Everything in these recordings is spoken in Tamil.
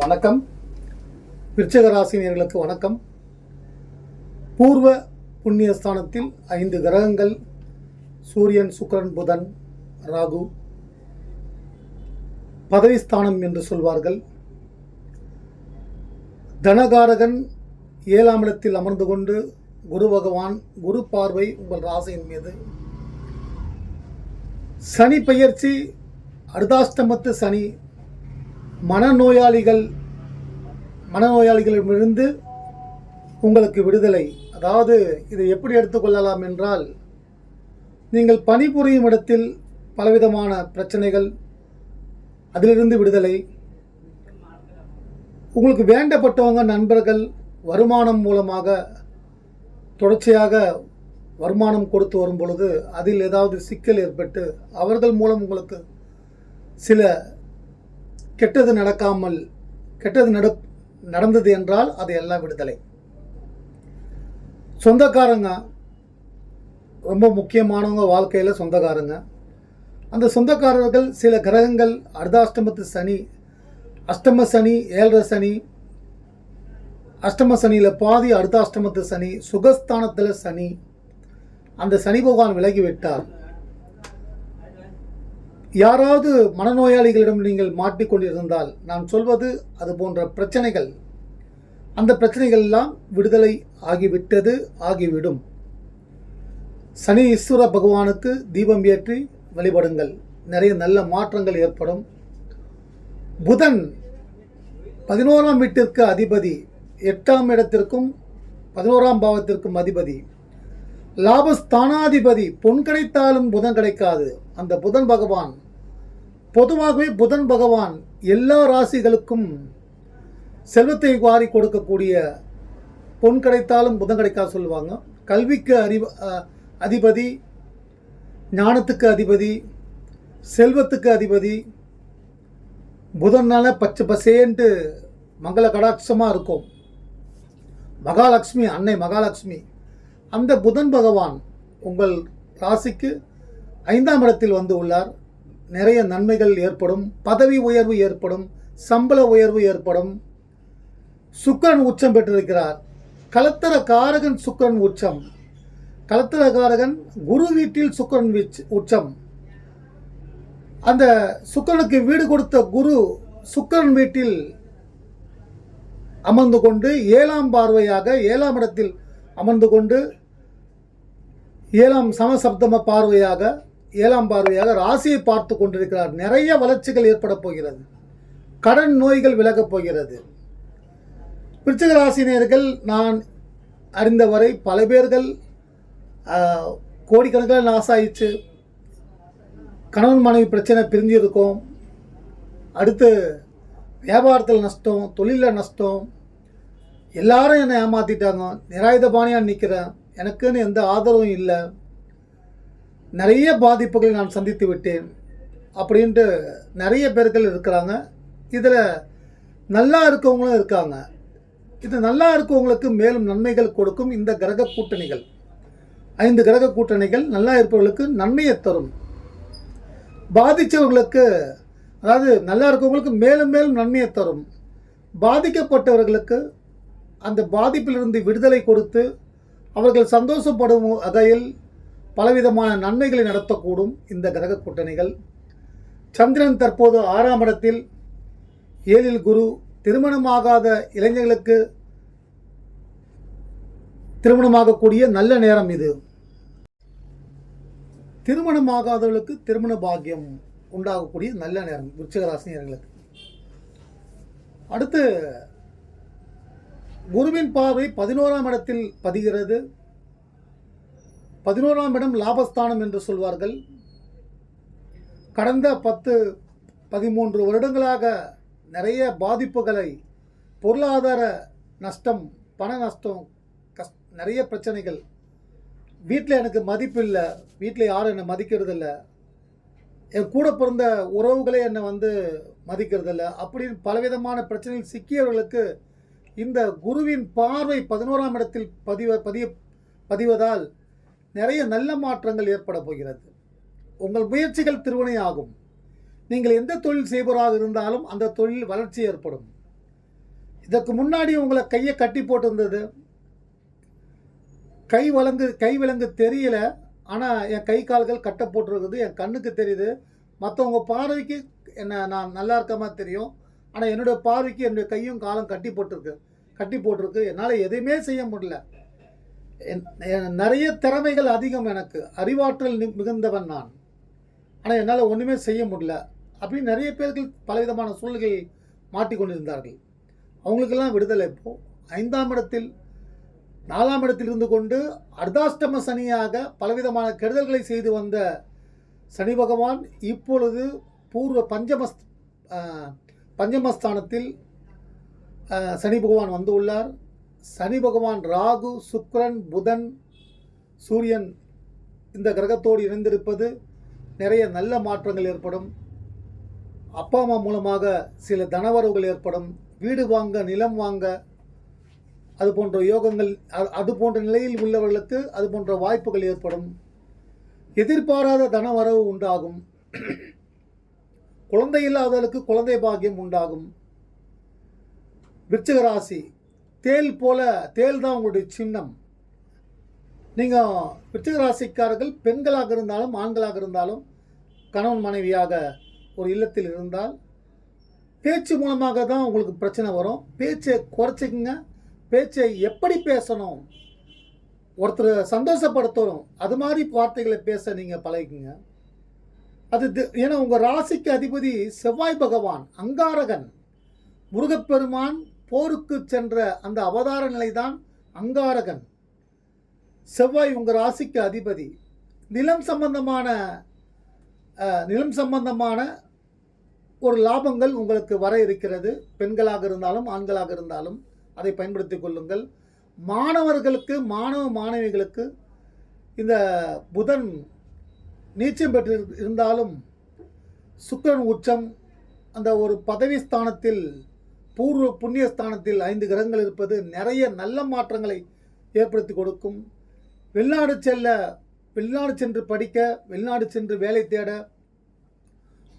வணக்கம். விருச்சகராசினியர்களுக்கு வணக்கம். பூர்வ புண்ணியஸ்தானத்தில் ஐந்து கிரகங்கள் சூரியன் சுக்கிரன் புதன் ராகு பதவிஸ்தானம் என்று சொல்வார்கள். தனகாரகன் ஏழாம் இடத்தில் அமர்ந்து கொண்டு குரு பகவான் குரு பார்வை உங்கள் ராசியின் மீது. சனி பெயர்ச்சி அர்தாஷ்டமத்து சனி மனநோயாளிகள் மனநோயாளிகளிடமிருந்து உங்களுக்கு விடுதலை. அதாவது இதை எப்படி எடுத்துக்கொள்ளலாம் என்றால் நீங்கள் பணிபுரியும் இடத்தில் பலவிதமான பிரச்சனைகள் அதிலிருந்து விடுதலை. உங்களுக்கு வேண்டப்பட்டவங்க நண்பர்கள் வருமானம் மூலமாக தொடர்ச்சியாக வருமானம் கொடுத்து வரும் பொழுது அதில் ஏதாவது சிக்கல் ஏற்பட்டு அவர்கள் மூலம் உங்களுக்கு சில கெட்டது நடக்காமல் கெட்டது நட நடந்தது என்றால் அது எல்லாம் விடுதலை. சொந்தக்காரங்க ரொம்ப முக்கியமானவங்க வாழ்க்கையில் சொந்தக்காரங்க. அந்த சொந்தக்காரர்கள் சில கிரகங்கள் அர்த்தாஷ்டமத்து சனி அஷ்டம சனி ஏழரை சனி அஷ்டம சனியில் பாதி அர்த்தாஷ்டமத்து சனி சுகஸ்தானத்தில் சனி அந்த சனி பகவான் விலகி விட்டார். யாராவது மனநோயாளிகளிடம் நீங்கள் மாட்டிக்கொண்டிருந்தால் நான் சொல்வது அது போன்ற பிரச்சனைகள். அந்த பிரச்சனைகள் எல்லாம் விடுதலை ஆகிவிட்டது ஆகிவிடும். சனி ஈஸ்வர பகவானுக்கு தீபம் ஏற்றி வழிபடுங்கள். நிறைய நல்ல மாற்றங்கள் ஏற்படும். புதன் பதினோராம் வீட்டிற்கு அதிபதி எட்டாம் இடத்திற்கும் பதினோராம் பாவத்திற்கும் அதிபதி. லாபஸ்தானாதிபதி பொன் கிடைத்தாலும் புதன் கிடைக்காது. அந்த புதன் பகவான் பொதுவாகவே புதன் பகவான் எல்லா ராசிகளுக்கும் செல்வத்தை வாரி கொடுக்கக்கூடிய பொன் கிடைத்தாலும் புதன் கிடைக்காது சொல்லுவாங்க. கல்விக்கு அறிவு அதிபதி ஞானத்துக்கு அதிபதி செல்வத்துக்கு அதிபதி புதன்னால பச்சை பசேன்ட்டு மங்கள கடாட்சமாக இருக்கும். மகாலட்சுமி அன்னை மகாலட்சுமி. அந்த புதன் பகவான் உங்கள் ராசிக்கு ஐந்தாம் இடத்தில் வந்து உள்ளார். நிறைய நன்மைகள் ஏற்படும் பதவி உயர்வு ஏற்படும் சம்பள உயர்வு ஏற்படும். சுக்கிரன் உச்சம் பெற்றிருக்கிறார். கலத்தர காரகன் சுக்கிரன் உச்சம். கலத்தர காரகன் குரு வீட்டில் சுக்கிரன் உச்சம். அந்த சுக்கிரனுக்கு வீடு கொடுத்த குரு சுக்கிரன் வீட்டில் அமர்ந்து கொண்டு ஏழாம் பார்வையாக ஏழாம் இடத்தில் அமர்ந்து கொண்டு ஏழாம் சமசப்தம பார்வையாக ஏழாம் பார்வையாக ராசியை பார்த்து கொண்டிருக்கிறார். நிறைய வளர்ச்சிகள் ஏற்பட போகிறது. கடன் நோய்கள் விலகப் போகிறது. விருச்சிக ராசினியர்கள் நான் அறிந்தவரை பல பேர்கள் கோடிக்கணக்கில் லாஸ் ஆயிடுச்சு கணவன் மனைவி பிரச்சனை பிரிஞ்சிருக்கோம் அடுத்து வியாபாரத்தில் நஷ்டம் தொழிலில் நஷ்டம் எல்லாரும் என்னை ஏமாற்றிட்டாங்க நிராயுதபாணியாக நிற்கிறேன் எனக்குன்னு எந்த ஆதரவும் இல்லை. நிறைய பாதிப்புகளை நான் சந்தித்து விட்டேன். அப்படின்ட்டு நிறைய பேர்கள் இருக்கிறாங்க. இதில் நல்லா இருக்கவங்களும் இருக்காங்க. இது நல்லா இருக்கவங்களுக்கு மேலும் நன்மைகள் கொடுக்கும் இந்த கிரக கூட்டணிகள். ஐந்து கிரக கூட்டணிகள் நல்லா இருப்பவர்களுக்கு நன்மையை தரும். பாதித்தவர்களுக்கு அதாவது நல்லா இருக்கவங்களுக்கு மேலும் மேலும் நன்மையை தரும். பாதிக்கப்பட்டவர்களுக்கு அந்த பாதிப்பிலிருந்து விடுதலை கொடுத்து அவர்கள் சந்தோஷப்படும் வகையில் பலவிதமான நன்மைகளை நடத்தக்கூடும் இந்த கிரக கூட்டணிகள். சந்திரன் தற்போது ஆறாம் இடத்தில் ஏழில் குரு திருமணமாகாத இளைஞர்களுக்கு திருமணமாகக்கூடிய நல்ல நேரம் இது. திருமணமாகாதவர்களுக்கு திருமண பாக்கியம் உண்டாகக்கூடிய நல்ல நேரம் விருச்சிக அடுத்து குருவின் பார்வை பதினோராம் இடத்தில் பதிகிறது. பதினோராம் இடம் லாபஸ்தானம் என்று சொல்வார்கள். கடந்த பத்து பதிமூன்று வருடங்களாக நிறைய பாதிப்புகளை பொருளாதார நஷ்டம் பண நஷ்டம் கஷ் நிறைய பிரச்சனைகள். வீட்டில் எனக்கு மதிப்பு இல்லை. வீட்டில் யாரும் என்னை மதிக்கிறதில்ல என் கூட பிறந்த உறவுகளே என்னை வந்து மதிக்கிறதில்லை அப்படின்னு பலவிதமான பிரச்சனைகள் சிக்கியவர்களுக்கு இந்த குருவின் பார்வை பதினோராம் இடத்தில் பதிவ பதிய பதிவதால் நிறைய நல்ல மாற்றங்கள் ஏற்பட போகிறது. உங்கள் முயற்சிகள் திருவினை ஆகும். நீங்கள் எந்த தொழில் செய்பவராக இருந்தாலும் அந்த தொழில் வளர்ச்சி ஏற்படும். இதற்கு முன்னாடி உங்களை கையை கட்டி போட்டிருந்தது. கை வழங்கு கை விலங்கு தெரியல. ஆனால் என் கை கால்கள் கட்ட போட்டிருக்குது. என் கண்ணுக்கு தெரியுது. மற்றவங்க பார்வைக்கு என்ன நான் நல்லா இருக்க மாதிரி தெரியும். ஆனால் என்னுடைய பார்வைக்கு என்னுடைய கையும் காலம் கட்டி போட்டிருக்கு. கட்டி போட்டிருக்கு. என்னால் எதையுமே செய்ய முடியல. என்- நிறைய திறமைகள் அதிகம் எனக்கு. அறிவாற்றல் நி- மிகுந்தவன் நான். ஆனால் என்னால் ஒன்றுமே செய்ய முடியல. அப்படின்னு நிறைய பேர்கள் பலவிதமான சூழ்நிலைகள் மாட்டிக்கொண்டிருந்தார்கள் அவங்களுக்கெல்லாம் விடுதலை இப்போ. ஐந்தாம் இடத்தில் நாலாம் இடத்தில் இருந்து கொண்டு அர்த்தாஷ்டம சனியாக பலவிதமான கெடுதல்களை செய்து வந்த சனி பகவான் இப்பொழுது பூர்வ பஞ்சமஸ் பஞ்சமஸ்தானத்தில் சனி பகவான் வந்து உள்ளார். சனி பகவான் ராகு சுக்ரன் புதன் சூரியன் இந்த கிரகத்தோடு இணைந்திருப்பது நிறைய நல்ல மாற்றங்கள் ஏற்படும். அப்பா அம்மா மூலமாக சில தனவரவுகள் ஏற்படும். வீடு வாங்க நிலம் வாங்க அது போன்ற யோகங்கள் அது போன்ற நிலையில் உள்ளவர்களுக்கு அது போன்ற வாய்ப்புகள் ஏற்படும். எதிர்பாராத தனவரவு உண்டாகும். குழந்தை இல்லாதவர்களுக்கு குழந்தை பாக்கியம் உண்டாகும். விருச்சிக ராசி தேல் போல தேல் தான் உங்களுடைய சின்னம். நீங்கள் விருச்சிக ராசிக்காரர்கள் பெண்களாக இருந்தாலும் ஆண்களாக இருந்தாலும் கணவன் மனைவியாக ஒரு இல்லத்தில் இருந்தால் பேச்சு மூலமாக தான் உங்களுக்கு பிரச்சனை வரும். பேச்சை குறைச்சிக்கங்க. பேச்சை எப்படி பேசணும்? ஒருத்தரை சந்தோஷப்படுத்தணும். அது மாதிரி வார்த்தைகளை பேச நீங்கள் பழகிக்குங்க. அது தி- ஏன்னா உங்கள் ராசிக்கு அதிபதி செவ்வாய் பகவான் அங்காரகன் முருகப்பெருமான் போருக்கு சென்ற அந்த அவதார நிலைதான் அங்காரகன். செவ்வாய் உங்கள் ராசிக்கு அதிபதி. நிலம் சம்பந்தமான நிலம் சம்பந்தமான ஒரு லாபங்கள் உங்களுக்கு வர இருக்கிறது. பெண்களாக இருந்தாலும் ஆண்களாக இருந்தாலும் அதை பயன்படுத்தி கொள்ளுங்கள். மாணவர்களுக்கு மாணவ மாணவிகளுக்கு இந்த புதன் நீச்சம் பெற்று இருந்தாலும் சுக்கரன் உச்சம் அந்த ஒரு பதவி ஸ்தானத்தில் பூர்வ புண்ணியஸ்தானத்தில் ஐந்து கிரகங்கள் இருப்பது நிறைய நல்ல மாற்றங்களை ஏற்படுத்தி கொடுக்கும். வெளிநாடு செல்ல வெளிநாடு சென்று படிக்க வெளிநாடு சென்று வேலை தேட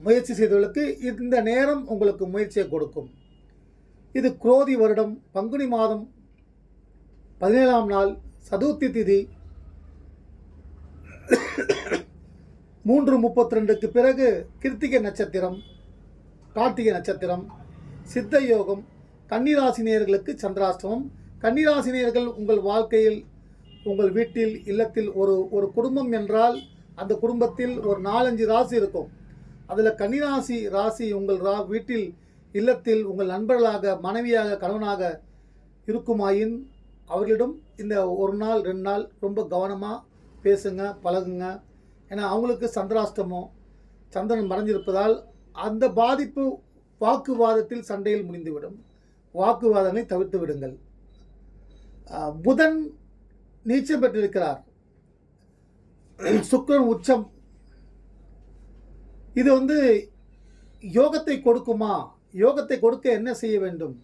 முயற்சி செய்தவர்களுக்கு இந்த நேரம் உங்களுக்கு முயற்சியை கொடுக்கும். இது குரோதி வருடம் பங்குனி மாதம் பதினேழாம் நாள் சதுர்த்தி திதி மூன்று முப்பத்தி ரெண்டுக்கு பிறகு கிருத்திகை நட்சத்திரம் கார்த்திகை நட்சத்திரம் சித்த யோகம் கன்னிராசினியர்களுக்கு சந்திராஷ்டமம். கன்னிராசினியர்கள் உங்கள் வாழ்க்கையில் உங்கள் வீட்டில் இல்லத்தில் ஒரு ஒரு குடும்பம் என்றால் அந்த குடும்பத்தில் ஒரு நாலஞ்சு ராசி இருக்கும். அதில் கன்னிராசி ராசி உங்கள் ரா வீட்டில் இல்லத்தில் உங்கள் நண்பர்களாக மனைவியாக கணவனாக இருக்குமாயின் அவர்களிடம் இந்த ஒரு நாள் ரெண்டு நாள் ரொம்ப கவனமாக பேசுங்க பழகுங்க. ஏன்னா அவங்களுக்கு சந்திராஷ்டமம் சந்திரன் மறைஞ்சிருப்பதால் அந்த பாதிப்பு வாக்குவாதத்தில் சண்டையில் முடிந்துவிடும். வாக்குவாதனை தவிர்த்து விடுங்கள். புதன் நீச்சம் பெற்றிருக்கிறார். சுக்கரன் உச்சம். இது வந்து யோகத்தை கொடுக்குமா? யோகத்தை கொடுக்க என்ன செய்ய வேண்டும்?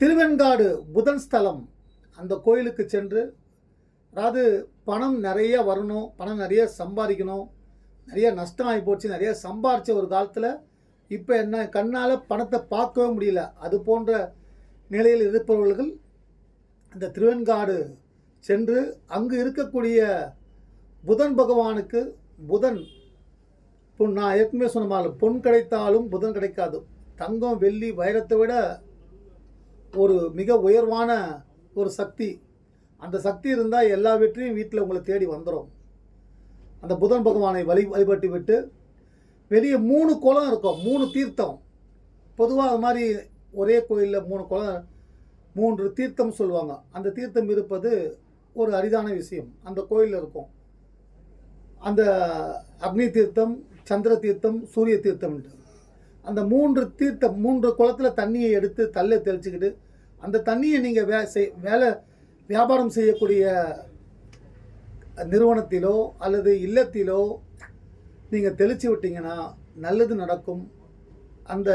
திருவெண்காடு புதன் ஸ்தலம். அந்த கோயிலுக்கு சென்று அதாவது பணம் நிறைய வரணும் பணம் நிறைய சம்பாதிக்கணும். நிறைய நஷ்டம் ஆகி போச்சு நிறைய சம்பாரித்த ஒரு காலத்தில் இப்போ என்ன கண்ணால் பணத்தை பார்க்கவே முடியல. அது போன்ற நிலையில் இருப்பவர்கள் இந்த திருவெண்காடு சென்று அங்கு இருக்கக்கூடிய புதன் பகவானுக்கு புதன் இப்போ நான் ஏற்கனவே சொன்ன மாதிரி பொன் கிடைத்தாலும் புதன் கிடைக்காது. தங்கம் வெள்ளி வைரத்தை விட ஒரு மிக உயர்வான ஒரு சக்தி. அந்த சக்தி இருந்தால் எல்லா வெற்றியும் வீட்டில் உங்களை தேடி வந்துடும் அந்த புதன் பகவானை வழி வழிபட்டு விட்டு வெளியே மூணு குளம் இருக்கும். மூணு தீர்த்தம். பொதுவாக அது மாதிரி ஒரே கோயிலில் மூணு குளம் மூன்று தீர்த்தம் சொல்லுவாங்க. அந்த தீர்த்தம் இருப்பது ஒரு அரிதான விஷயம். அந்த கோயிலில் இருக்கும். அந்த அக்னி தீர்த்தம் சந்திர தீர்த்தம் சூரிய தீர்த்தம். அந்த மூன்று தீர்த்தம் மூன்று குளத்தில் தண்ணியை எடுத்து தள்ள தெளிச்சுக்கிட்டு அந்த தண்ணியை நீங்கள் வே செய் வேலை வியாபாரம் செய்யக்கூடிய நிறுவனத்திலோ அல்லது இல்லத்திலோ நீங்கள் தெளித்து விட்டீங்கன்னா நல்லது நடக்கும். அந்த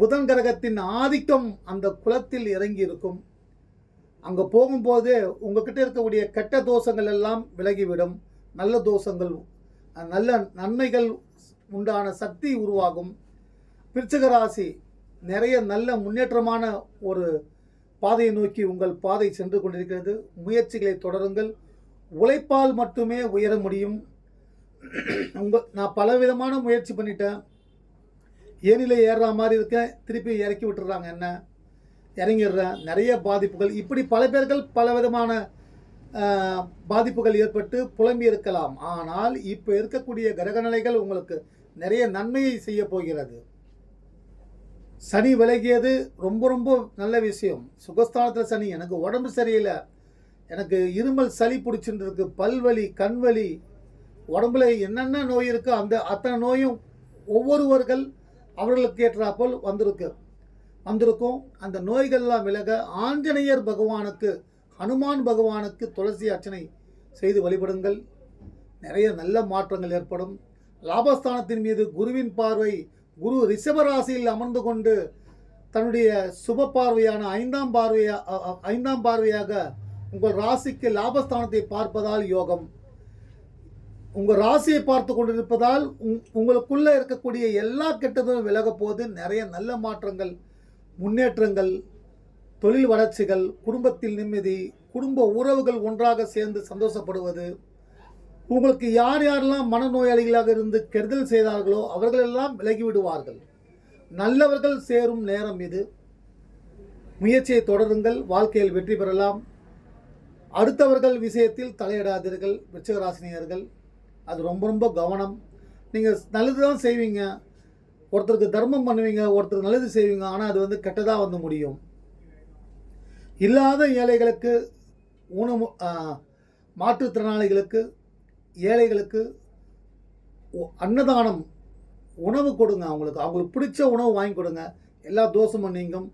புதன் கிரகத்தின் ஆதிக்கம் அந்த குலத்தில் இறங்கி இருக்கும். அங்கே போகும்போது உங்ககிட்ட இருக்கக்கூடிய கெட்ட தோஷங்கள் எல்லாம் விலகிவிடும். நல்ல தோஷங்கள் நல்ல நன்மைகள் உண்டான சக்தி உருவாகும். விருச்சிக ராசி நிறைய நல்ல முன்னேற்றமான ஒரு பாதையை நோக்கி உங்கள் பாதை சென்று கொண்டிருக்கிறது. முயற்சிகளை தொடருங்கள். உழைப்பால் மட்டுமே உயர முடியும். உங்கள் நான் பல விதமான முயற்சி பண்ணிட்டேன். ஏனில ஏறுற மாதிரி இருக்கேன் திருப்பி இறக்கி விட்டுறாங்க என்ன? இறங்கிடுறேன். நிறைய பாதிப்புகள். இப்படி பல பேர்கள் பல விதமான பாதிப்புகள் ஏற்பட்டு புலம்பி இருக்கலாம். ஆனால் இப்போ இருக்கக்கூடிய கிரகநிலைகள் உங்களுக்கு நிறைய நன்மையை செய்ய போகிறது. சனி விலகியது ரொம்ப ரொம்ப நல்ல விஷயம். சுகஸ்தானத்தில் சனி எனக்கு உடம்பு சரியில்லை. எனக்கு இருமல் சளி பிடிச்சிருந்துருக்கு பல்வலி கண்வலி உடம்புல என்னென்ன நோய் இருக்கோ அந்த அத்தனை நோயும் ஒவ்வொருவர்கள் அவர்களுக்கு ஏற்றாப்போல் வந்திருக்கு. வந்திருக்கும் அந்த நோய்கள்லாம் விலக ஆஞ்சநேயர் பகவானுக்கு ஹனுமான் பகவானுக்கு துளசி அர்ச்சனை செய்து வழிபடுங்கள். நிறைய நல்ல மாற்றங்கள் ஏற்படும். லாபஸ்தானத்தின் மீது குருவின் பார்வை குரு ரிஷபராசியில் அமர்ந்து கொண்டு தன்னுடைய சுப பார்வையான ஐந்தாம் பார்வையா ஐந்தாம் பார்வையாக உங்கள் ராசிக்கு லாபஸ்தானத்தை பார்ப்பதால் யோகம். உங்கள் ராசியை பார்த்து கொண்டிருப்பதால் உங்- உங்களுக்குள்ளே இருக்கக்கூடிய எல்லா கெட்டதும் விலக போது நிறைய நல்ல மாற்றங்கள் முன்னேற்றங்கள் தொழில் வளர்ச்சிகள் குடும்பத்தில் நிம்மதி குடும்ப உறவுகள் ஒன்றாக சேர்ந்து சந்தோஷப்படுவது உங்களுக்கு யார் யாரெல்லாம் மனநோயாளிகளாக இருந்து கெடுதல் செய்தார்களோ அவர்களெல்லாம் விலகி விடுவார்கள். நல்லவர்கள் சேரும் நேரம் இது. முயற்சியை தொடருங்கள் வாழ்க்கையில் வெற்றி பெறலாம். அடுத்தவர்கள் விஷயத்தில் தலையிடாதீர்கள் விச்சகராசினியர்கள் அது ரொம்ப ரொம்ப கவனம். நீங்கள் நல்லது தான் செய்வீங்க. ஒருத்தருக்கு தர்மம் பண்ணுவீங்க ஒருத்தர் நல்லது செய்வீங்க ஆனால் அது வந்து கெட்டதாக வந்து முடியும். இல்லாத ஏழைகளுக்கு ஊனமு மாற்றுத்திறனாளிகளுக்கு ஏழைகளுக்கு அன்னதானம் உணவு கொடுங்க அவங்களுக்கு. அவங்களுக்கு பிடிச்ச உணவு வாங்கி கொடுங்க. எல்லா தோஷமும் நீங்கும்.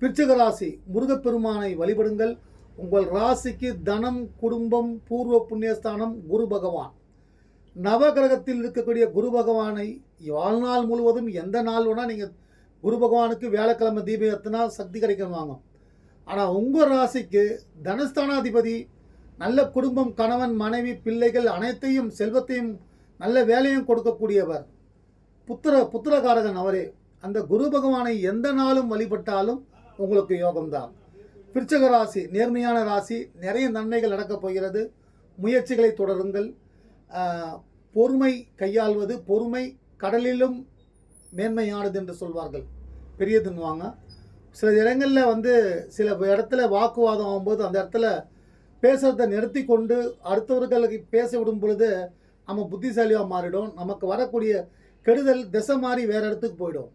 பிச்சகராசி முருகப்பெருமானை வழிபடுங்கள். உங்கள் ராசிக்கு தனம் குடும்பம் பூர்வ புண்ணியஸ்தானம் குரு பகவான். நவகிரகத்தில் இருக்கக்கூடிய குரு பகவானை வாழ்நாள் முழுவதும் எந்த நாள் வேணால் நீங்கள் குரு பகவானுக்கு வேலைக்கிழமை தீபம் ஏற்றினா சக்தி கிடைக்கும் வாங்க ஆனால் உங்கள் ராசிக்கு தனஸ்தானாதிபதி நல்ல குடும்பம் கணவன் மனைவி பிள்ளைகள் அனைத்தையும் செல்வத்தையும் நல்ல வேலையும் கொடுக்கக்கூடியவர். புத்திர புத்திரகாரகன் அவரே. அந்த குரு பகவானை எந்த நாளும் வழிபட்டாலும் உங்களுக்கு யோகம்தான். விருச்சக ராசி நேர்மையான ராசி நிறைய நன்மைகள் நடக்கப் போகிறது. முயற்சிகளை தொடருங்கள். பொறுமை கையாள்வது பொறுமை கடலிலும் மேன்மையானது என்று சொல்வார்கள். பெரியதுன்னுவாங்க சில இடங்களில் வந்து சில இடத்துல வாக்குவாதம் ஆகும்போது அந்த இடத்துல பேசுகிறத நிறுத்தி கொண்டு அடுத்தவர்களுக்கு பேச விடும் பொழுது நம்ம புத்திசாலியாக மாறிடும். நமக்கு வரக்கூடிய கெடுதல் திசை மாறி வேறு இடத்துக்கு போயிடும்.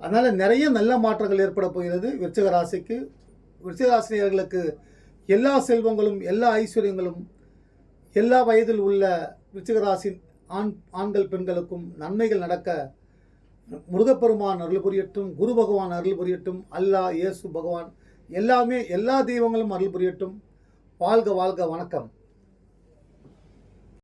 அதனால் நிறைய நல்ல மாற்றங்கள் ஏற்பட போகிறது. விருச்சிக ராசிக்கு விருச்சிக ராசினியர்களுக்கு எல்லா செல்வங்களும் எல்லா ஐஸ்வர்யங்களும் எல்லா வயதில் உள்ள விருச்சிக ராசி ஆண் ஆண்கள் பெண்களுக்கும் நன்மைகள் நடக்க முருகப்பெருமான் அருள் புரியட்டும் குரு பகவான் அருள் புரியட்டும் அல்லாஹ் இயேசு பகவான் எல்லாமே எல்லா தெய்வங்களும் அருள் புரியட்டும். வாழ்க வாழ்க வணக்கம்.